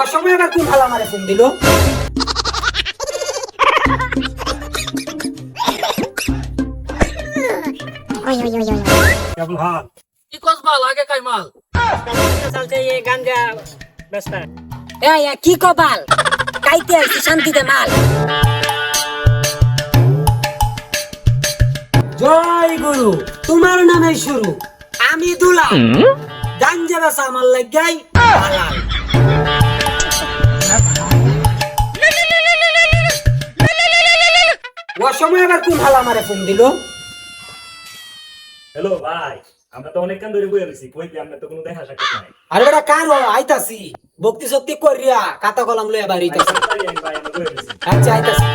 ওর সময় আবার কোন হালা মারে ফোন দিল কেবল হাত কি কস মাল আগে খাই মাল চলছে ये गांजा बेचता है এই এ কি কপাল কাইতে আইছি শান্তিতে মাল জয় গুরু তোমার নামে শুরু আমি দুলা গাঞ্জা বেচা আমার লাগাই হালাল সময় আবার কোন হালা মারে ফোন দিল? হ্যালো ভাই আমরা তো অনেক কান ধরে রয়েছি কই আমরা তো কোনো দেখা সাক্ষাৎ নাই। আরে বেটা কার আইতাছি। ভক্তি শক্তি করিয়া কাতা কলম লইয়া বাড়ি আইতাছি। আমরা বয়ে রয়েছি। আচ্ছা আইতাছি।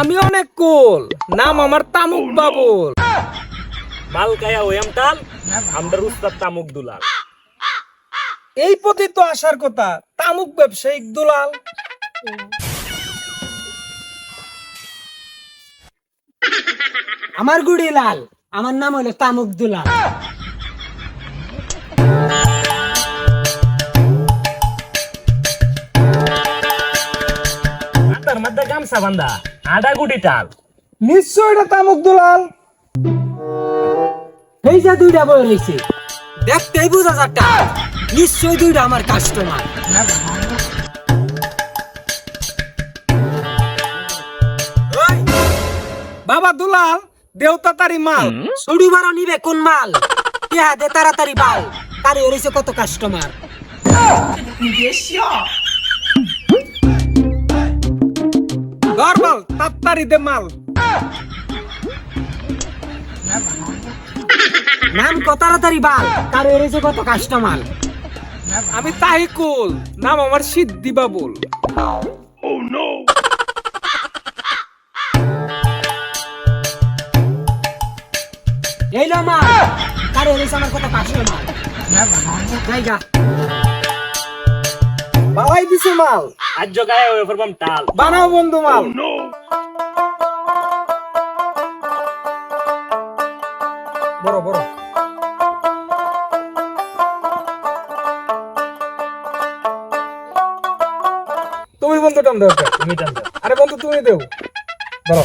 আমি অনেক কুল নাম আমার তামুক বাবুল। মাল কায়া ওয়াম তাল আমরা উস্তাদ তামুক দুলাল। এই পথে তো আসার কথা তামুক ব্যবসায়িক দুলাল। আমার গুড়ি লাল আমার নাম হলো তামুক দুলাল। মধ্যে গামছা বান্ধা আডা গুটি টাল। নিশ্চয় এটা তামুক দুলাল। এই যে দুইটা বই দেখতেই বোঝা যাটা নিশ্চয়ই দুইটা আমার কাস্টমার দুলাল দেওতা তারি মাল। ছুড়ি মারো নিবে কোন মাল? ইহা দে তাড়াতাড়ি বাল। তারি কত কাস্টমার গরবাল তাত্তারি দে মাল। নাম কত তাড়াতাড়ি বাল। তারি রয়েছে কত কাস্টমার আমি তাহি কুল নাম আমার সিদ্ধি বাবুল এই লো মাল তারি রয়েছে আমার কত কাস্টমার জায়গা বালাই দিছে মাল। আজ গায়ে ওয়ে ফরবাম টাল। বানাও বন্ধু মাল। বড় বড়। তুমি বন্ধু টান দেও তুমি টান দাও। আরে বন্ধু তুমি দেও। ধরো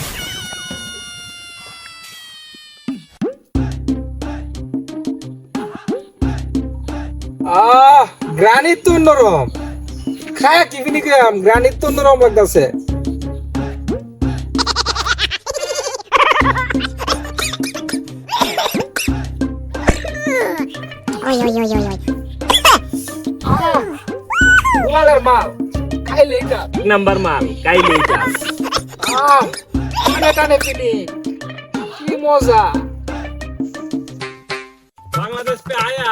গ্রানির তো অন্যরকম। খায়া কি ফিনি খাম গ্রানির তো অন্যরকম লাগতেছে। মাল। খাইলে এটা নাম্বার মাল খাইলে এটা আহ কানে কানে ফিনি মজা। বাংলাদেশ পে আয়া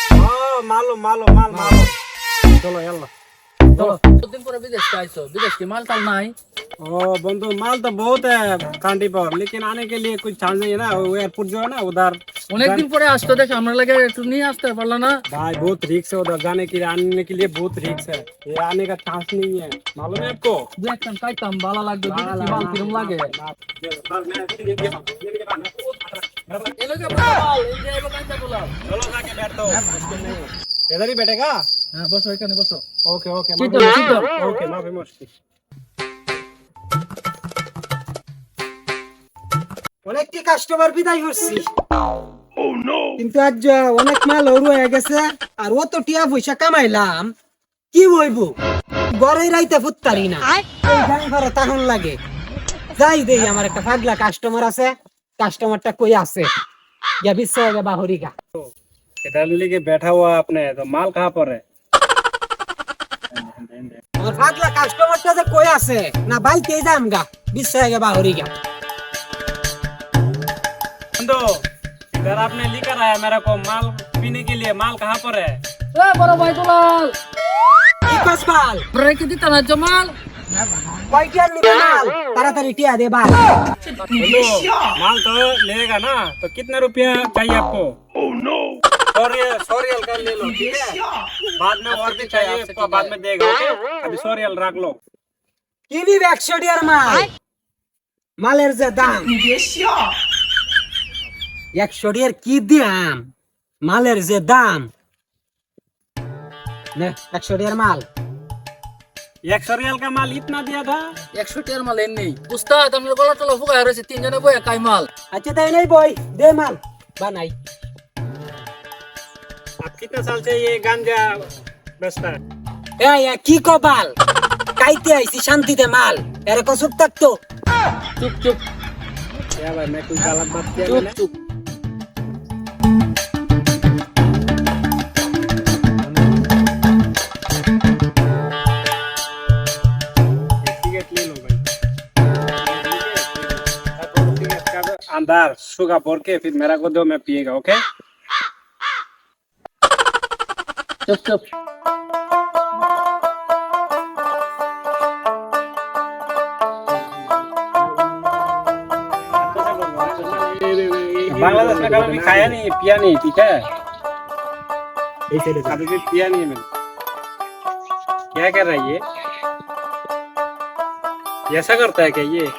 মালো মালো মাল মালো চলো ইয়াল্লা চলো দুদিন পরে বিদেশ আইছো বিদেশ কি মাল টাল নাই ओ बंधु माल तो बहुत है कांटी पर लेकिन आने के लिए कुछ चांस नहीं है ना वो एयरपोर्ट जो है ना उधर অনেকদিন পরে আসতো দেখে আমরা লাগে একটু নিয়ে আসতে পারলো না भाई बहुत रिक्स है उधर जाने के लिए आने के लिए बहुत रिक्स है ये आने का चांस नहीं है मालूम है आपको দেখতাম খাইতাম ভালো লাগতো বিদেশি মাল কিরম লাগে এদারই বেটেগা হ্যাঁ বসো এখানে বসো। ওকে ওকে ওকে অনেকটি কাস্টমার বিদায় হচ্ছি। কিন্তু আজ অনেক মাল ওর হয়ে গেছে আর অত টিয়া পয়সা কামাইলাম কি বইব? গড়ে রাইতে ফুটতারি না। তখন লাগে। যাই দেই আমার একটা পাগলা কাস্টমার আছে। কাস্টমারটা কই আছে গিয়া বিশ্ব হবে বাহরি গা इधर लेके बैठा हुआ आपने तो माल कहाँ पर है আমার পাগলা কাস্টমারটা যে কই আছে না বাইকে যাম গা বিশ্ব হবে বাহরি গা बंधु इधर आपने लिखा रहा है मेरे को माल पीने के लिए माल कहाँ पर है এ বড় ভাই দুলাল কি কস বাল ব্রেক দিতে না জমাল কয় টিয়ার নিবে মাল তাড়াতাড়ি টিয়া দে বাল बोलो माल तो लेगा ना तो कितना रुपया चाहिए आपको सॉरियल सॉरियल कर ले लो ठीक है बाद में और भी चाहिए तो बाद में देगा ओके अभी सॉरियल रख लो কি নিবে একশো টিয়ার মাল মালের যে দাম একশো টিয়ার কি দাম মালের যে দাম নে একশো টিয়ার মাল एक सॉरियल का माल इतना दिया था একশো টিয়ার মাল এর নেই উস্তাদ আমি গলা টলা ফুকায় রয়েছে তিনজনে বই একাই মাল আচ্ছা তাই নাই বই দে মাল বানাই आप कितने साल से ये गांजा बेचता है এই এ কি কবাল কাইতে আইছি শান্তিতে মাল এরে কসুক থাকতো চুপ চুপ क्या भाई मैं कोई गलत बात किया চুপ मैंने চুপ जोरदार सूखा बोल के फिर मेरा को दो मैं पिएगा ओके चुप चुप बांग्लादेश में कभी भी खाया नहीं पिया नहीं ठीक है कभी भी पिया नहीं मैंने क्या कर रहा है ये ऐसा करता है क्या ये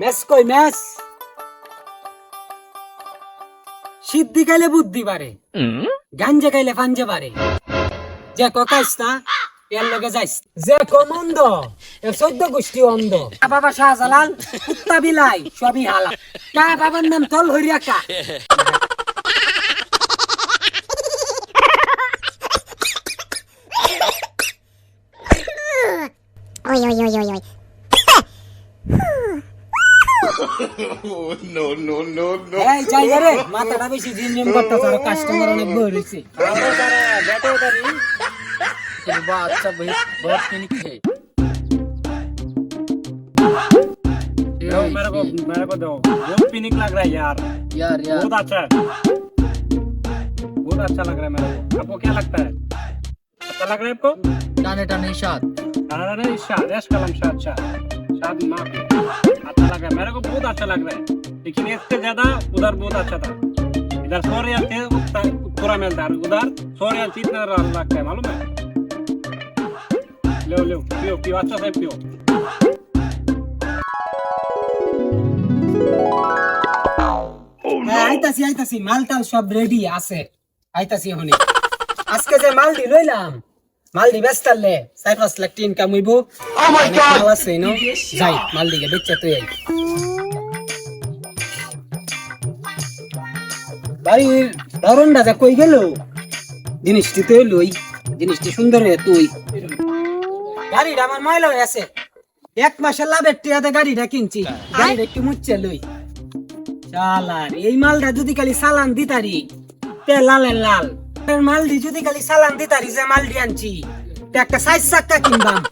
मैस कोई मैस সিদ্ধি খাইলে বুদ্ধি বাড়ে। গাঞ্জে খাইলে পাঞ্জে বাড়ে। যে ককাইস না এর লগে যাইস। যে কমন্দ চোদ্দ গোষ্ঠী অন্ধ। কা বাবা শাহজালাল কুত্তা বিলাই সবই হালা। কা বাবার নাম তল হইরিয়া কা। Oi, oi, oi, oi, oi. এই যাই রে মাথাটা বেশি জিম জিম করতেছে আর কাস্টমার অনেক বই রয়েছে फिर बात अच्छा भाई बहुत क्लिनिक है दो मेरे को मेरे को दो बहुत पिनिक लग रहा है यार यार यार बहुत अच्छा है बहुत अच्छा लग रहा है मेरे को आपको क्या लगता है अच्छा लग रहा है आपको टाने टाने शाद अरे नहीं शाद ऐश कलम शाद शाद शाद माँ अच्छा लग रहा है मेरे को बहुत अच्छा लग रहा है लेकिन इससे ज्यादा उधर बहुत अच्छा था इधर सौ रियाल थे उतना- पूरा मिलता है उधर सौ रियाल कितना लगता है मालूम है लो लो पियो पियो अच्छा से पियो হ্যাঁ আইতাছি আইতাছি মাল টাল সব রেডি আছে আইতাছি হনি আজকে যে মাল দি লইলাম মাল দি বেচতারলে চার পাঁচ লাখ অনেক মাল আছে ন যাই মাল দিকে বেচা তুই আই। বাড়ির ধরনটা যা কই গেল? জিনিসটি তুই লই জিনিসটি সুন্দর হয়ে তুই। গাড়িটা আমার ময়লা হয়ে আছে। এক মাসের লাভের টিয়াতে গাড়িটা কিনছি গাড়িটা একটু মুচ্ছে লই। চালার এই মালটা যদি খালি সালান দিতারি তে লালের লাল। মালটি যদি খালি আনছি। একটা সাইজ চাক্কা কিনবাম।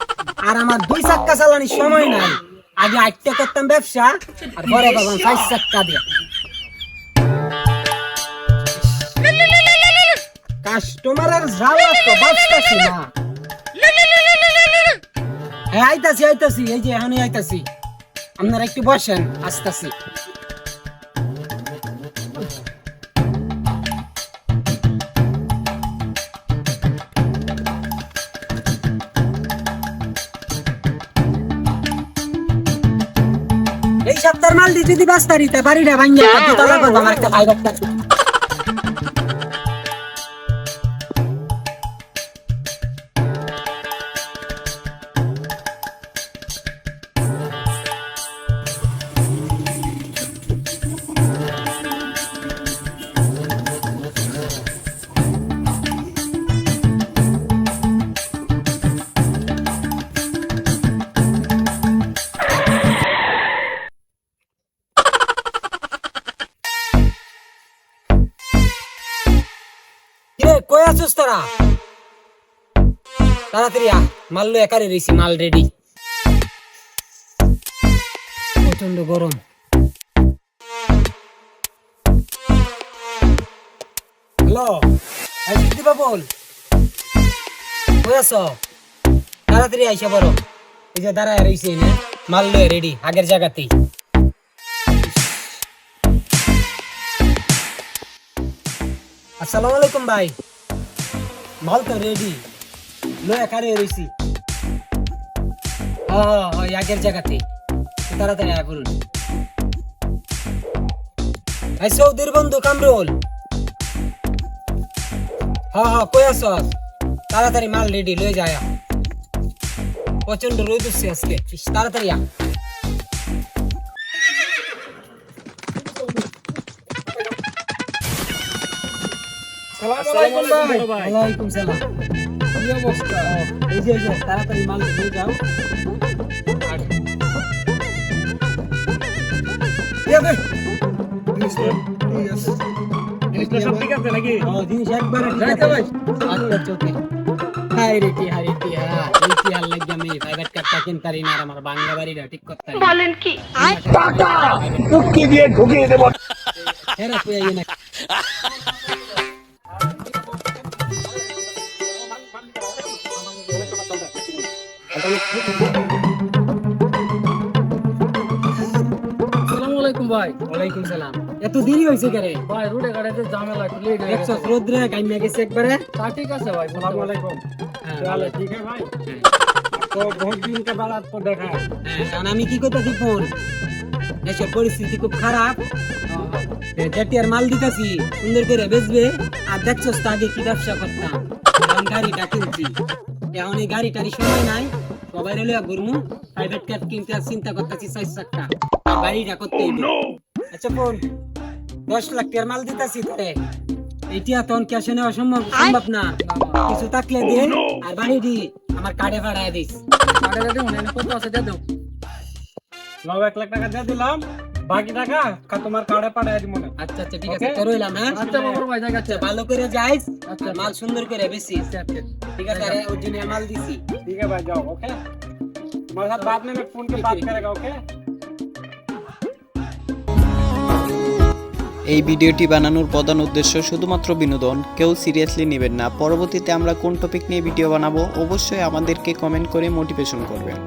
আর আমার দুই চাক্কা সময় নাই। আগে আটটা করতাম ব্যবসা, আর সাইজ চাক্কা দিয়া। তো বাঁচতাছি না। হ্যাঁ আইতাছি আইতাছি। এই যে, এখনই আইতাছি। আপনারা একটু বসেন, আসতাছি। সপ্তাহের মাল দিয়ে যদি বাস্তারিতে বাড়িটা ভাঙ্গিয়া দুতলা করব আমার একটা ভাই তাড়াতাড়ি আ মাললো একারে রইছি, মাল রেডি প্রচণ্ড গরম। হ্যালো সিদ্ধি বাবুল, কই আছো? তাড়াতাড়ি আইসা বড় এই যে দাঁড়ায় রইছে না মাল লয়ে রেডি আগের জায়গাতেই। আসসালামু আলাইকুম ভাই। মাল তো রেডি লয়ে কারে রইছি। ও ওই আগের জায়গাতে। তাড়াতাড়ি আয় বলুন। এই সৌদির বন্ধু কামরুল। হ্যাঁ হ্যাঁ কই আছ? তাড়াতাড়ি মাল রেডি লয়ে যায় প্রচণ্ড রোদ উঠছে আজকে। ইস, তাড়াতাড়ি আ আসসালামু আলাইকুম ভাই। ওয়ালাইকুম সালাম। কি অবস্থা এই যে এই যে তাড়াতাড়ি মাল নিয়ে যাও আর ইয়া ভাই জিনিসটা সব ঠিক আছে নাকি ও জিনিস একবারে ঠিক আছে ভাই আচ্ছা চোখে হাই রে কি হাই রে কি হ্যাঁ এই কি আর লাগি আমি প্রাইভেট কারটা কিনতারি না আর আমার বাংলা বাড়িটা ঠিক করতারি বলেন কি টাকা টুকি দিয়ে ঢুকিয়ে দেব হ্যাঁ, আমি কি করতেছি ফোন? দেশের পরিস্থিতি খুব খারাপ। আর মাল দিতেছি সুন্দর করে বেচবে। আর দেখছ আগে কি ব্যবসা করতাম? এখন গাড়িটা কিনছি। এখন এই গাড়িটারই সময় নাই। সবাই রেলে ঘুরমু প্রাইভেট কার কিনতে আর চিন্তা করতেছি চার চারটা গাড়িটা করতে আচ্ছা ফোন। দশ লাখ টাকার মাল দিতেছি তোরে এইটা তখন ক্যাশে নেওয়া সম্ভব সম্ভব না। কিছু থাকলে দে আর বাড়ি দি। আমার কার্ডে ভাড়ায় দিস। কার্ডে রেডি মনে কত আছে দিয়ে দাও। এক লাখ টাকা দিয়ে দিলাম। বাকি টাকা তোমার কার্ডে পাঠায় দিব না। আচ্ছা আচ্ছা ঠিক আছে করইলাম হ্যাঁ? আচ্ছা বাবুর ভাই ঠিক আছে আচ্ছা। ভালো করে যাইস আচ্ছা। মাল সুন্দর করে বেশি। আচ্ছা, আচ্ছা। ঠিক আছে আরে ওই জন্য মাল দিছি। ঠিক আছে ভাই যাও ওকে তোমার সাথে বাদ নেমে ফোন কে বাদ করে করেগা ওকে এই ভিডিওটি বানানোর প্রধান উদ্দেশ্য শুধুমাত্র বিনোদন কেউ সিরিয়াসলি নেবেন না। পরবর্তীতে আমরা কোন টপিক নিয়ে ভিডিও বানাবো অবশ্যই আমাদেরকে কমেন্ট করে মোটিভেশন করবেন।